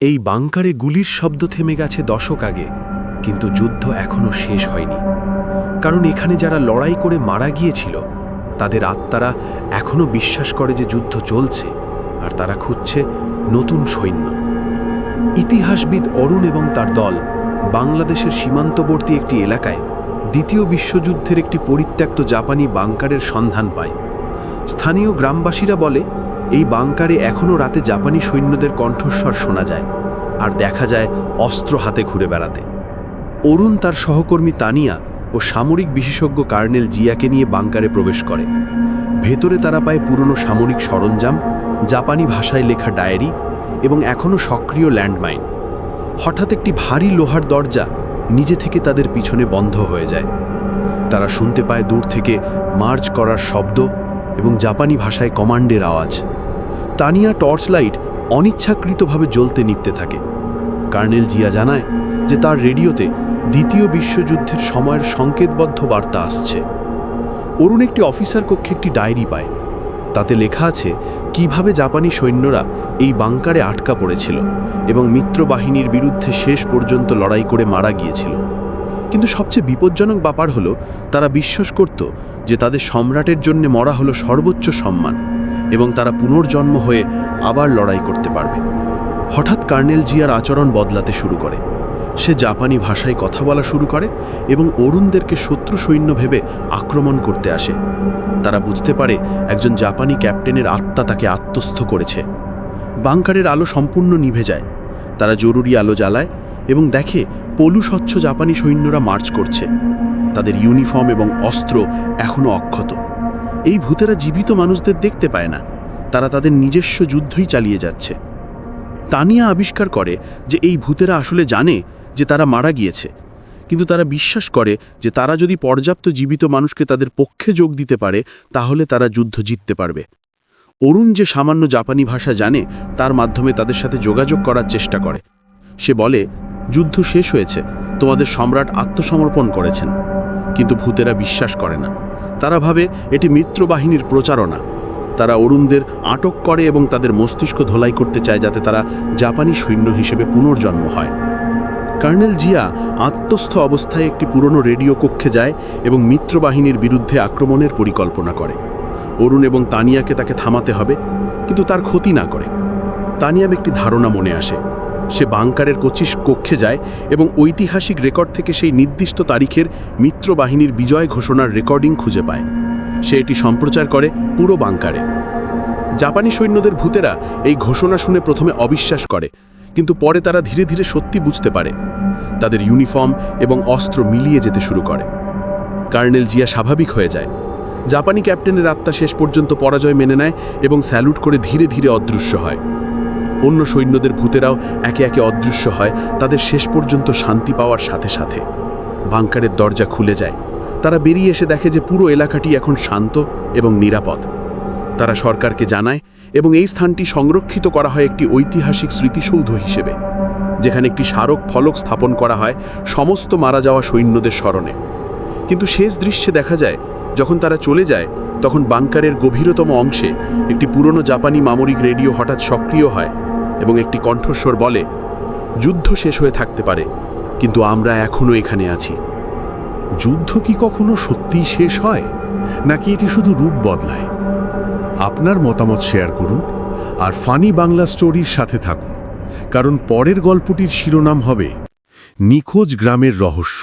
এই বাংকারে গুলির শব্দ থেমে গেছে দশক আগে, কিন্তু যুদ্ধ এখনও শেষ হয়নি। কারণ এখানে যারা লড়াই করে মারা গিয়েছিল, তাদের আত্মারা এখনও বিশ্বাস করে যে যুদ্ধ চলছে, আর তারা খুঁজছে নতুন সৈন্য। ইতিহাসবিদ অরুণ এবং তার দল বাংলাদেশের সীমান্তবর্তী একটি এলাকায় দ্বিতীয় বিশ্বযুদ্ধের একটি পরিত্যক্ত জাপানি বাংকারের সন্ধান পায়। স্থানীয় গ্রামবাসীরা বলে এই বাংকারে এখনও রাতে জাপানি সৈন্যদের কণ্ঠস্বর শোনা যায়, আর দেখা যায় অস্ত্র হাতে ঘুরে বেড়াতে। অরুণ তার সহকর্মী তানিয়া ও সামরিক বিশেষজ্ঞ কার্নেল জিয়াকে নিয়ে বাংকারে প্রবেশ করে। ভেতরে তারা পায় পুরনো সামরিক সরঞ্জাম, জাপানি ভাষায় লেখা ডায়েরি এবং এখনও সক্রিয় ল্যান্ডমাইন। হঠাৎ একটি ভারী লোহার দরজা নিজে থেকে তাদের পিছনে বন্ধ হয়ে যায়। তারা শুনতে পায় দূর থেকে মার্চ করার শব্দ এবং জাপানি ভাষায় কমান্ডের আওয়াজ। তানিয়া টর্চ লাইট অনিচ্ছাকৃতভাবে জ্বলতে নিপতে থাকে। কার্নেল জিয়া জানায় যে তার রেডিওতে দ্বিতীয় বিশ্বযুদ্ধের সময়ের সংকেতবদ্ধ বার্তা আসছে। অরুণ একটি অফিসার কক্ষে একটি ডায়েরি পায়। তাতে লেখা আছে, কীভাবে জাপানি সৈন্যরা এই বাংকারে আটকা পড়েছিল এবং মিত্র বাহিনীর বিরুদ্ধে শেষ পর্যন্ত লড়াই করে মারা গিয়েছিল। কিন্তু সবচেয়ে বিপজ্জনক ব্যাপার হলো, তারা বিশ্বাস করত যে তাদের সম্রাটের জন্য মরা হলো সর্বোচ্চ সম্মান। এবং তারা পুনর্জন্ম হয়ে আবার লড়াই করতে পারবে। হঠাৎ কার্নেল জিয়ার আচরণ বদলাতে শুরু করে। সে জাপানি ভাষায় কথা বলা শুরু করে এবং অরুণদেরকে শত্রু সৈন্য ভেবে আক্রমণ করতে আসে। তারা বুঝতে পারে একজন জাপানি ক্যাপ্টেনের আত্মা তাকে আত্মস্থ করেছে। বাংকারের আলো সম্পূর্ণ নিভে যায়। তারা জরুরি আলো জ্বালায় এবং দেখে পলু স্বচ্ছ জাপানি সৈন্যরা মার্চ করছে। তাদের ইউনিফর্ম এবং অস্ত্র এখনও অক্ষত। এই ভূতেরা জীবিত মানুষদের দেখতে পায় না। তারা তাদের নিজস্ব যুদ্ধই চালিয়ে যাচ্ছে। তানিয়া আবিষ্কার করে যে এই ভূতেরা আসলে জানে যে তারা মারা গিয়েছে। কিন্তু তারা বিশ্বাস করে যে তারা যদি পর্যাপ্ত জীবিত মানুষকে তাদের পক্ষে যোগ দিতে পারে, তাহলে তারা যুদ্ধ জিততে পারবে। অরুণ যে সামান্য জাপানি ভাষা জানে, তার মাধ্যমে তাদের সাথে যোগাযোগ করার চেষ্টা করে। সে বলে, যুদ্ধ শেষ হয়েছে। তোমাদের সম্রাট আত্মসমর্পণ করেছেন। কিন্তু ভূতেরা বিশ্বাস করে না। তারা ভাবে এটি মিত্রবাহিনীর প্রচারণা। তারা অরুণদের আটক করে এবং তাদের মস্তিষ্ক ধোলাই করতে চায় যাতে তারা জাপানি সৈন্য হিসেবে পুনর্জন্ম হয়। কর্নেল জিয়া আত্মস্থ অবস্থায় একটি পুরনো রেডিও কক্ষে যায় এবং মিত্রবাহিনীর বিরুদ্ধে আক্রমণের পরিকল্পনা করে। অরুণ এবং তানিয়াকে তাকে থামাতে হবে, কিন্তু তার ক্ষতি না করে। তানিয়াম একটি ধারণা মনে আসে। সে বাংকারের কচিস কক্ষে যায় এবং ঐতিহাসিক রেকর্ড থেকে সেই নির্দিষ্ট তারিখের মিত্রবাহিনীর বিজয় ঘোষণার রেকর্ডিং খুঁজে পায়। সে এটি সম্প্রচার করে পুরো বাংকারে। জাপানি সৈন্যদের ভূতেরা এই ঘোষণা শুনে প্রথমে অবিশ্বাস করে, কিন্তু পরে তারা ধীরে ধীরে সত্যি বুঝতে পারে। তাদের ইউনিফর্ম এবং অস্ত্র মিলিয়ে যেতে শুরু করে। কার্নেল জিয়া স্বাভাবিক হয়ে যায়। জাপানি ক্যাপ্টেনের আত্মা শেষ পর্যন্ত পরাজয় মেনে নেয় এবং স্যালুট করে ধীরে ধীরে অদৃশ্য হয়। অন্য সৈন্যদের ভূতেরাও একে একে অদৃশ্য হয়, তাদের শেষ পর্যন্ত শান্তি পাওয়ার সাথে সাথে। বাংকারের দরজা খুলে যায়। তারা বেরিয়ে এসে দেখে যে পুরো এলাকাটি এখন শান্ত এবং নিরাপদ। তারা সরকারকে জানায় এবং এই স্থানটি সংরক্ষিত করা হয় একটি ঐতিহাসিক স্মৃতিসৌধ হিসেবে, যেখানে একটি স্মারক ফলক স্থাপন করা হয় সমস্ত মারা যাওয়া সৈন্যদের স্মরণে। কিন্তু শেষ দৃশ্যে দেখা যায়, যখন তারা চলে যায়, তখন বাংকারের গভীরতম অংশে একটি পুরনো জাপানি মামরিক রেডিও হঠাৎ সক্রিয় হয়। এবং একটি কণ্ঠস্বর বলে, যুদ্ধ শেষ হয়ে থাকতে পারে, কিন্তু আমরা এখনও এখানে আছি। যুদ্ধ কি কখনো সত্যিই শেষ হয়, নাকি এটি শুধু রূপ বদলায়? আপনার মতামত শেয়ার করুন আর ফানি বাংলা স্টোরির সাথে থাকুন, কারণ পরের গল্পটির শিরোনাম হবে, নিখোঁজ গ্রামের রহস্য।